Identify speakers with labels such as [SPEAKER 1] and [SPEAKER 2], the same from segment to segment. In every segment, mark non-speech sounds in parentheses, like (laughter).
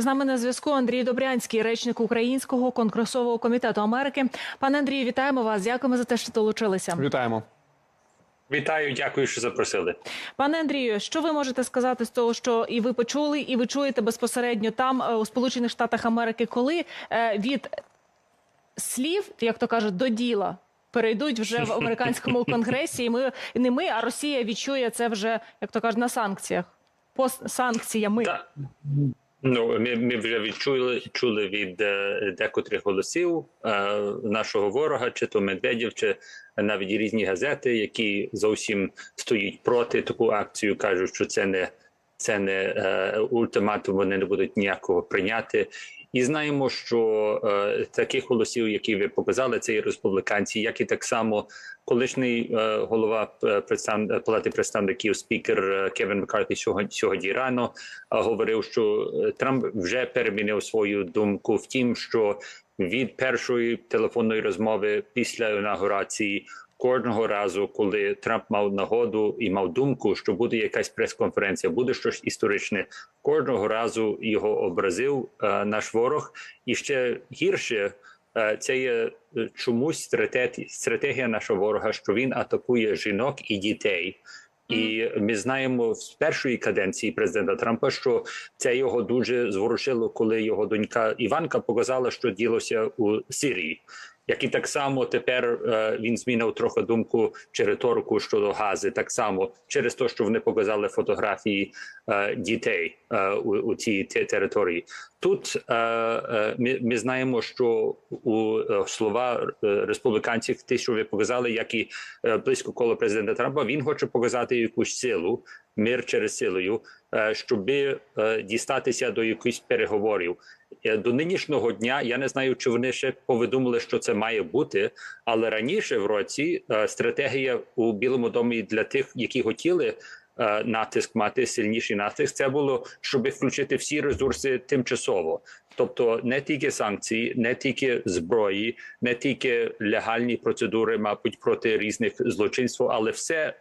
[SPEAKER 1] З нами на зв'язку Андрій Добрянський, речник Українського конгресового комітету Америки. Пане Андрію, вітаємо вас. Дякуємо за те, що долучилися.
[SPEAKER 2] Вітаємо.
[SPEAKER 3] Вітаю, дякую, що запросили.
[SPEAKER 1] Пане Андрію, що ви можете сказати з того, що і ви почули, і ви чуєте безпосередньо там е, у Сполучених Штатах Америки, коли е, від слів, як то кажуть, до діла перейдуть вже в американському (laughs) конгресі, і ми не ми, а Росія відчує це вже, як то кажуть, на санкціях. По санкціями.
[SPEAKER 3] Ну, ми, ми вже відчули чули від е, декотрих голосів е, нашого ворога, чи то Медведів, чи навіть різні газети, які зовсім стоять проти таку акцію, кажуть, що це не це не е, ультиматум, вони не будуть ніякого прийняти. І знаємо, що е, таких голосів, які ви показали, це і республіканці, як і так само колишній е, голова е, представ... палати представників спікер е, Кевін Маккарті сьогодні, сьогодні рано е, говорив, що е, Трамп вже перемінив свою думку в тім, що від першої телефонної розмови після інаугурації кожного разу, коли Трамп мав нагоду і мав думку, що буде якась прес-конференція, буде щось історичне. Кожного разу його образив е, наш ворог, і ще гірше е, це є е, чомусь стратегія, стратегія нашого ворога, що він атакує жінок і дітей. І ми знаємо з першої каденції президента Трампа, що це його дуже зворушило, коли його донька Іванка показала, що ділося у Сирії. Як і так само тепер е, він змінив трохи думку чи риторику щодо гази, так само через те, що вони показали фотографії е, дітей е, у, у цій те- території. Тут ми, ми знаємо, що у слова республіканців, те, що ви показали, як і близько коло президента Трампа, він хоче показати якусь силу, мир через силою, щоб дістатися до якихось переговорів. Е, До нинішнього дня я не знаю, чи вони ще повідомили, що це має бути, але раніше в році е, стратегія у Білому домі для тих, які хотіли. е, Натиск мати сильніший натиск, це було щоб включити всі ресурси тимчасово, тобто не тільки санкції, не тільки зброї, не тільки легальні процедури, мабуть, проти різних злочинств, але все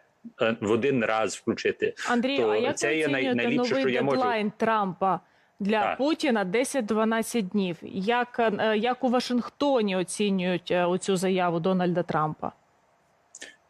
[SPEAKER 3] в один раз включити.
[SPEAKER 1] Андрію,
[SPEAKER 3] то
[SPEAKER 1] а як
[SPEAKER 3] це є най- найліпше, що я можу.
[SPEAKER 1] Трампа для
[SPEAKER 3] Так.
[SPEAKER 1] Путіна 10-12 днів? Як, е, як у Вашингтоні оцінюють цю оцю заяву Дональда Трампа?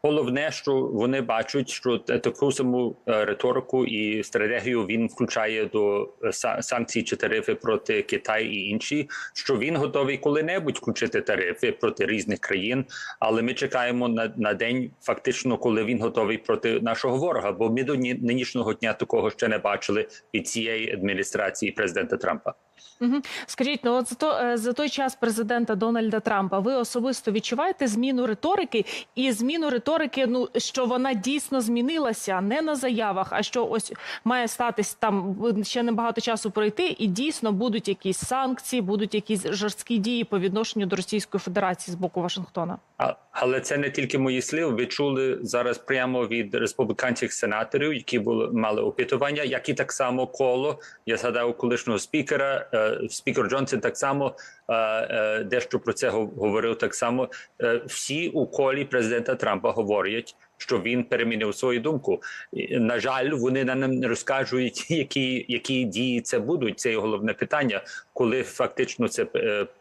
[SPEAKER 3] Головне, що вони бачать, що таку саму е, риторику і стратегію він включає до е, санкцій чи тарифи проти Китаю і інші. Що він готовий коли-небудь включити тарифи проти різних країн, але ми чекаємо на, на день, фактично, коли він готовий проти нашого ворога. Бо ми до ні- нинішнього дня такого ще не бачили від цієї адміністрації президента Трампа.
[SPEAKER 1] Угу. Скажіть, ну от за, то, е, за той час президента Дональда Трампа ви особисто відчуваєте зміну риторики і зміну риторики, ну що вона дійсно змінилася не на заявах, а що ось має статись там ще небагато часу пройти, і дійсно будуть якісь санкції, будуть якісь жорсткі дії по відношенню до Російської Федерації з боку Вашингтона.
[SPEAKER 3] А, але це не тільки мої слів. Ви чули зараз прямо від республіканських сенаторів, які були мали опитування, як і так само коло. Я згадав колишнього спікера. Е, спікер Джонсон так само е, е, дещо про це гов- говорив. Так само всі у колі президента Трампа говорять. Що він перемінив свою думку. На жаль, вони нам не розкажуть, (laughs) які, які дії це будуть. Це головне питання, коли фактично це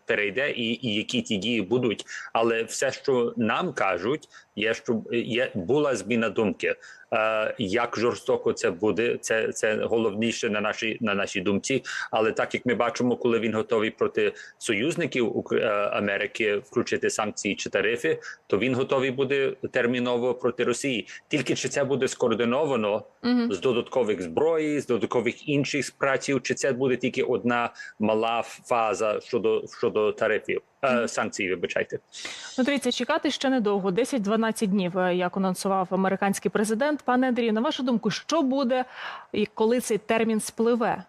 [SPEAKER 3] перейде, і, і які ті дії будуть. Але все, що нам кажуть, є що є була зміна думки. Е, як жорстоко це буде, це це головніше на нашій на нашій думці. Але так як ми бачимо, коли він готовий проти союзників е, Америки включити санкції чи тарифи, то він готовий буде терміново проти Росії. Тільки чи це буде скоординовано
[SPEAKER 1] Угу.
[SPEAKER 3] з додаткових зброї, з додаткових інших праців, чи це буде тільки одна мала фаза щодо щодо тарифів санкцій, вибачайте.
[SPEAKER 1] Ну, дивіться, чекати ще недовго, 10-12 днів, е, як анонсував американський президент. Пане Андрію, на вашу думку, що буде, і коли цей термін спливе?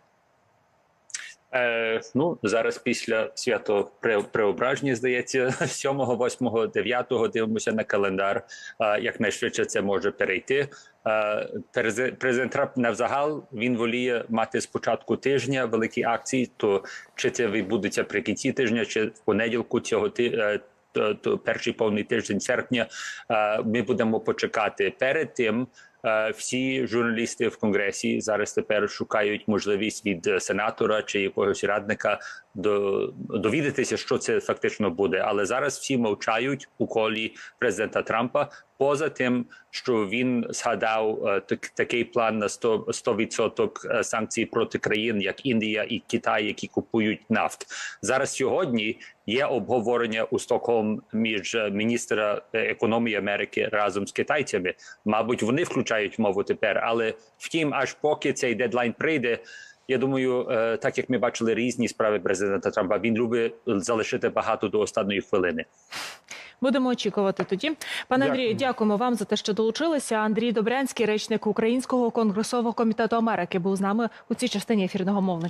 [SPEAKER 3] Е, ну зараз після свято Пре- преображення, здається, 7, 8, 9 дивимося на календар. Е, якнайшвидше це може перейти. Е, президент Трамп навзагал він воліє мати спочатку тижня великі акції. То чи це відбудеться при кінці тижня, чи в понеділку цього ти. е, то перший повний тиждень серпня е, ми будемо почекати перед тим. Е, Всі журналісти в конгресі зараз тепер шукають можливість від е, сенатора чи якогось радника до довідатися, що це фактично буде. Але зараз всі мовчають у колі президента Трампа. Поза тим, що він згадав е, так, такий план на 100%, 100% санкцій проти країн, як Індія і Китай, які купують нафт. Зараз сьогодні є обговорення у Стокгольм між міністра економії Америки разом з китайцями. Мабуть, вони включають мову тепер. Але втім, аж поки цей дедлайн прийде. Я думаю, е, так як ми бачили різні справи президента Трампа, він любить залишити багато до останньої хвилини.
[SPEAKER 1] Будемо очікувати тоді. Пане
[SPEAKER 2] Дякую.
[SPEAKER 1] Андрію, дякуємо вам за те, що долучилися. Андрій Добрянський, речник Українського конгресового комітету Америки, був з нами у цій частині ефірного мовлення.